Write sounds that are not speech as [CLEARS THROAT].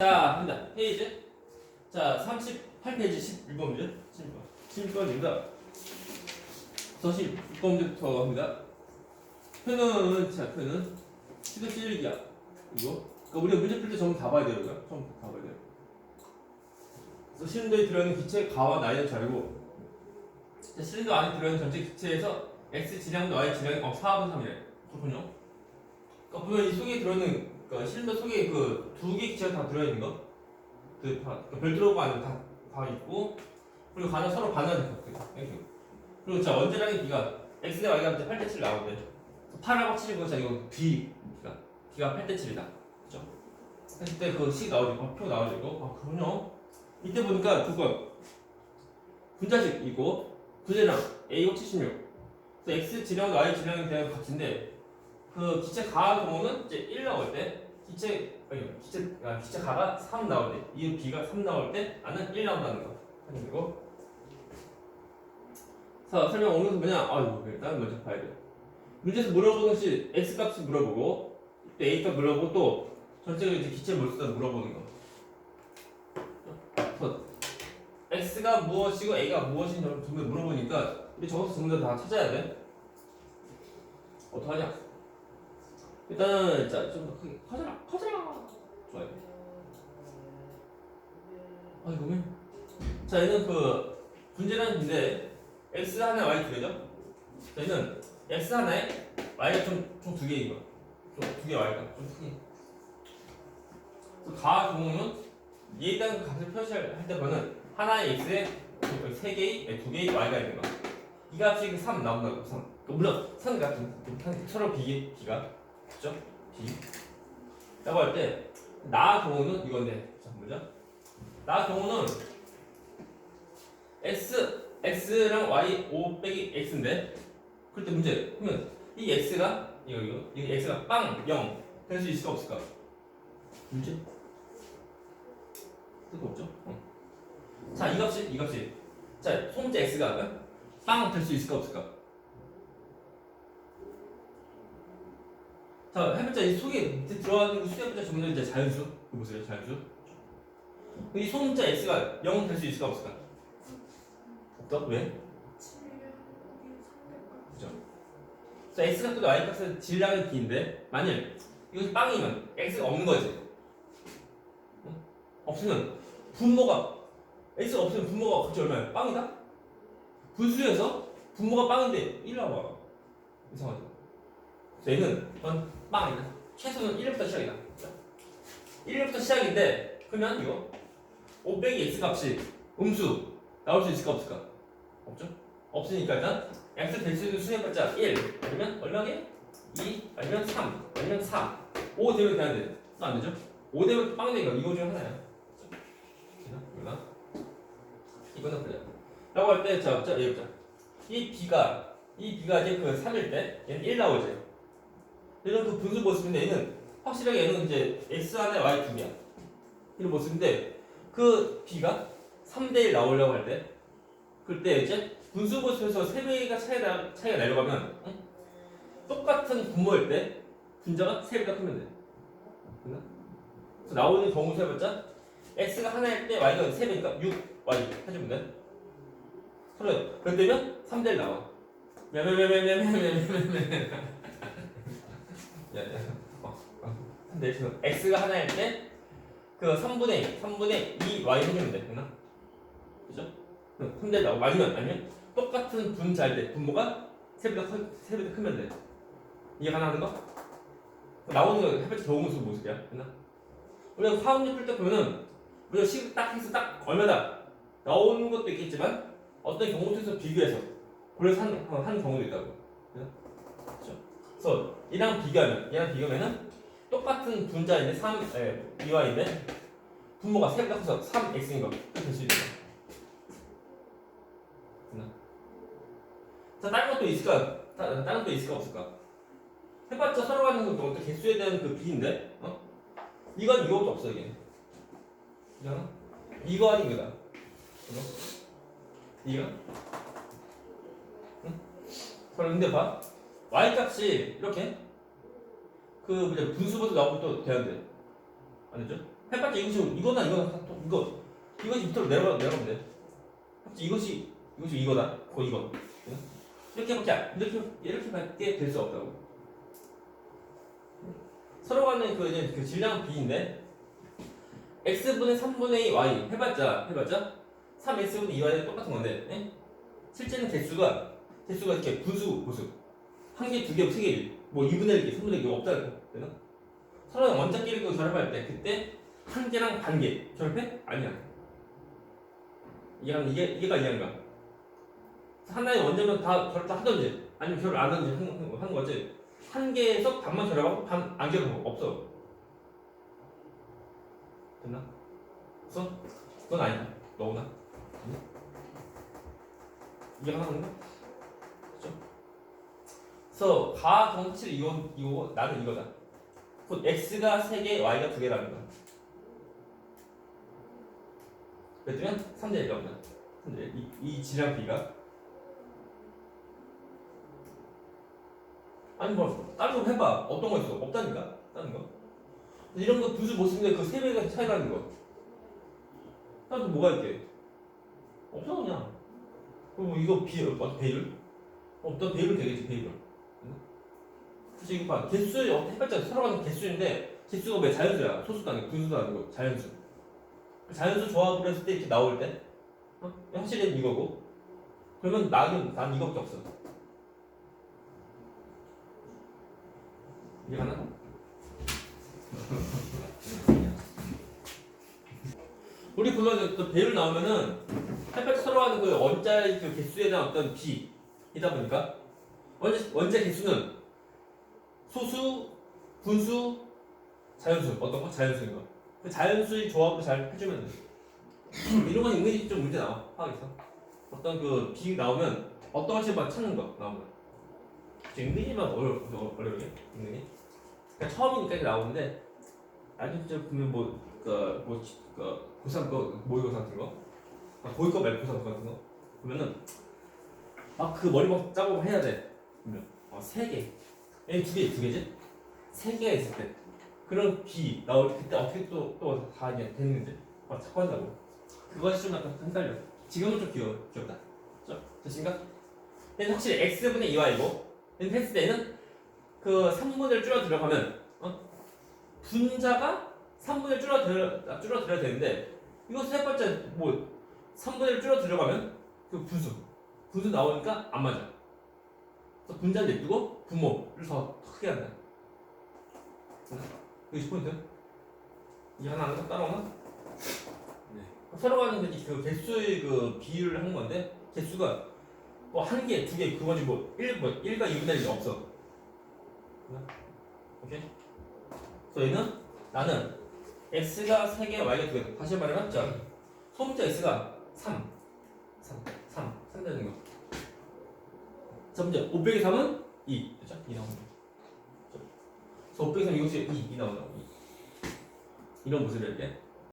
자, 합니다. 페이지. 자, 38페이지 11번 문제. 11번. 11번입니다. 그래서 16번 문제부터 합니다. 표는, 자, 표는 시도 찔리기야. 이거. 그러니까 우리가 문제 풀 때 전부 다 봐야 돼요. 이거. 전부 다 봐야 돼요. 그래서 실린더에 들어있는 기체 가와 나이는 자르고 자, 실린더 안에 들어있는 전체 기체에서 x 질량도 y 질량이 어, 4분의 3이래. 그렇군요. 그러니까 보면 이 속에 들어있는 그러니까 실린더 속에 그 두 개 기체가 다 들어있는 거, 그 다, 그러니까 별도로가 아니고 다, 다 있고, 그리고 가장 서로 반환될 것. 이렇게. 그리고 자 원자량의 비가 x 대 y가 이제 8대 7 나오는데 8하고 7인 거자 이거 b 비가 비가 8대 7이다. 그죠? 했을 때그식 나오죠. 어, 표. 이거. 아 그럼요. 이때 보니까 그거 분자식이고 부재량 a가 76. 그래서 x 질량 y 질량에 대한 값인데 그 기체 가 경우는 이제 1 나올 때 기체 아니 기체 아, 기체 가가 3 나올 때이 b가 3 나올 때 나는 1 나온다는 거. 그리고 자 설명 정도 뭐냐? 아이고 일단 먼저 봐야 돼. 문제에서 물어보는 것이 x 값을 물어보고 또 a 값 물어보고 또 전체적으로 이제 기체 몰수를 물어보는 거. 그래서 x가 무엇이고 a가 무엇인지 전부 물어보니까 우리 저것도 전부 다 찾아야 돼. 어떡하냐 일단은 자좀 크게 커져라. 커져라. 좋아요. 아 이거 왜? 자 얘는 그 분재라는 인데 x 하나 y 두 개죠? 자 얘는 x 하나에 y가 좀총두 개인 거야. 좀두개 y가 좀 크게. 가 경우는 얘에 대한 값을 표시할 때 보면 하나의 x에 세 개의 아니, 두 개의 y가 있는 거야. 이 값이 3 나온다고 3 물론 3 같은 서로 비계 비가 그죠? B. 라고 할 때, 나 경우는 이건데, 자, 뭐죠? 나 경우는 X, X랑 Y 5 빼기 X인데, 그럴 때 문제, 그러면 이 X가, 이거, 이거, 이 X가 빵, 0, 될 수 있을까, 없을까? 문제? 뜻 없죠? 어. 자, 이 값이, 이 값이. 자, 소문자 X가 빵 될 수 있을까, 없을까? 자, 해봤자 이 속에 들어가는 전부 다 이제 자연수. 그 보세요, 자연수. 이 소문자 x가 0될수 있을까 없을까? 없다? 왜? 그죠? 자, x가 또 y 값은 질량의 비인데 만일 이것이 빵이면 x가 없는 거지. 응? 없으면 분모가 x가 없으면 분모가 갑자기 얼마야? 빵이다? 분수에서 분모가 빵인데 1 나와. 이상하죠? 얘는 전 빵이다. 최소는 1부터 시작이다. 1부터 시작인데 그러면 이거 5 빼기 x 값이 음수 나올 수 있을까 없을까? 없죠? 없으니까 일단 x 될수 있는 수해봤자 1 아니면 얼마게? 2 아니면 3 아니면 4 5 되면 돼야 돼. 안 되죠? 5 되면 빵 되니까 이거 중에 하나야. 이거나? 이거는 그래. 라고 할 때, 자, 자, 여기 보자. 이 b가, 이 b가 이제 그 3일 때, 얘는 1 나오지. 이런 그 분수 모습인데 얘는 확실하게 얘는 이제 x 안에 y 두 개야. 이런 모습인데 그 b가 3대1 나오려고 할 때 그때 이제 분수 모습에서 3배가 차이가, 차이가 내려가면 응? 똑같은 분모일 때 분자가 3배가 크면 돼. 그래서 나오는 경우 세봤자 x가 하나일 때 y가 3배니까 6y 해주면 돼. 그래. 그때면 3대1 나와. 왜왜왜왜왜왜왜왜 야, 야, 어, 어. 지금 x가 하나일 때 그 3분의 3분의 2 y 해주면 돼, 됐나? 그죠? 3대 나오고 아니면 아니면 똑같은 분자일 때 분모가 3배가 커, 3배가 크면 돼. 이해 가능한 거? 나오는 거 해봤자 경우수 모습이야, 됐나? 우리가 화학률 풀때 보면은 우리가 식을 딱 해서 딱 얼마다 나오는 것도 있겠지만 어떤 경우에서 비교해서 그래서 한, 어, 한 경우도 있다고. 그래서 얘랑 비교하면 얘랑 비교하면은 똑같은 분자인데 3 에, 이와인데 분모가 3배가 커서 3x인 거 될수 있는 거. 자 다른 것도 있을까? 다, 다른 것도 있을까 없을까? 해봤자 서로 가는 건 개수에 대한 그 비인데 어? 이건 이거밖에 없어 이게. 이거는 이거 아닌 거다. 이거 이거 응? 서로 근데 봐. Y 값이 이렇게 그 뭐냐 분수부터 나오면 또 돼. 안 되죠? 해봤자 이것이 이거나 이거나 다 또- 이거 이것이 밑으로 내려가 내려가면 돼. 해봤자 이것이 이것이 이거다. 그 이거. 이렇게밖에 안- 이렇게 이렇게밖에 될 수 없다고. 서로 간의 그 이제 그 질량 비인데 x분의 3분의 y 해봤자 해봤자 3x분의 2y는 똑같은 건데 예? 실제는 개수가 개수가 이렇게 분수 보수 한 개, 두 개, 세 개, 뭐 2분의 1개, 3분의 1개 없다고 되나? 서로 원자끼리 그 결합할 때 그때 한 개랑 반 개 결합해? 아니야. 이해가 이게 이해가. 하나의 원자면 다 결합 다 하든지 아니면 결합 안 하든지 하는, 거- 하는 거지. 한 개에서 반만 결합하고 반 안 결합하고 없어. 됐나? 그래서 그건 아니다. 너구나. 거? 그죠? 그래서 가 정치를 이거 이거 나는 이거다. 곧 x가 3개, y가 2개라는 거야. 그랬더면 3대 1이 3대 1. 이, 이 질량 비가 아니 뭐 다른 거 해봐. 어떤 거 있어? 없다니까. 다른 거. 이런 거 분수 못 쓰는데 그 3배가 차이 나는 거. 다른 거 뭐가 있게? 없어 그냥. 그리고 이거 비, 어, 배율? 없다 배율 되겠지 배율. 이거 봐 개수 해봤자 서로 가는 개수인데 개수가 왜 자연수야? 소수도 아니고 분수도 아니고 자연수. 자연수 조합을 했을 때 이렇게 나올 때 어? 확실히 이거고 그러면 나는 난 이거밖에 없어. 이해가나? [LAUGHS] 우리 불러서 또 배율 나오면은 햇볕 서로 하는 그 원자의 그 개수에 대한 어떤 비이다 보니까 원자, 원자 개수는 소수, 분수, 자연수 어떤 거? 자연수인 거. 그 자연수의 조합을 잘 해주면 돼. [CLEARS THROAT] 이런 건 은근히 좀 문제 나와 화학에서 어떤 그 비 나오면 어떤 것을 찾는 거 나오면 은근히만 어려 어려게 은근히. 그러니까 처음이니까 이렇게 나오는데 나중에 좀 보면 뭐 그 뭐 그 고삼 거 모의고사 같은 거 아, 보이거 말고 고삼 같은 거 보면은 막 그 머리만 짜고 해야 돼 그러면 어세 개, 얘 두 개, 두 개지? 세 개가 있을 때. 그런 비 나올 그때 어떻게 또또다 이제 됐는지 막 찾고 한다고. 그것이 좀 약간 헷갈려. 지금은 좀 귀여워 귀엽다. 죠 됐습니까? 얘는 확실히 x분의 2y고 얘는 했을 때는 그 3분을 줄어 들어가면 어? 분자가 3분을 줄어 들어 줄어 들어야 되는데 이거 세 번째 뭐 3분의 1 줄어 들어가면 그 분수. 분수 나오니까 안 맞아. 그래서 분자를 냅두고 분모를 더 크게 한다. 이게 10포인트? 이게 하나 안 따라오나? 네. 서로 가는 그, 그 개수의 그 비율을 하는 건데 개수가 뭐 한 개, 두 개, 그거지 뭐 1, 뭐 1과 2분의 1이 없어. 오케이? 그래서 얘는 나는 x가 3개, y가 2개. 다시 말하면 자, 소문자 x가 3. 3. 3. 3 되는 거. 자, 문제 500에 3은 2. 그죠? 2 나오는 거. 그래서 500에 3 이것이 2, 2 나온다고. 2. 이런 모습을 이렇게.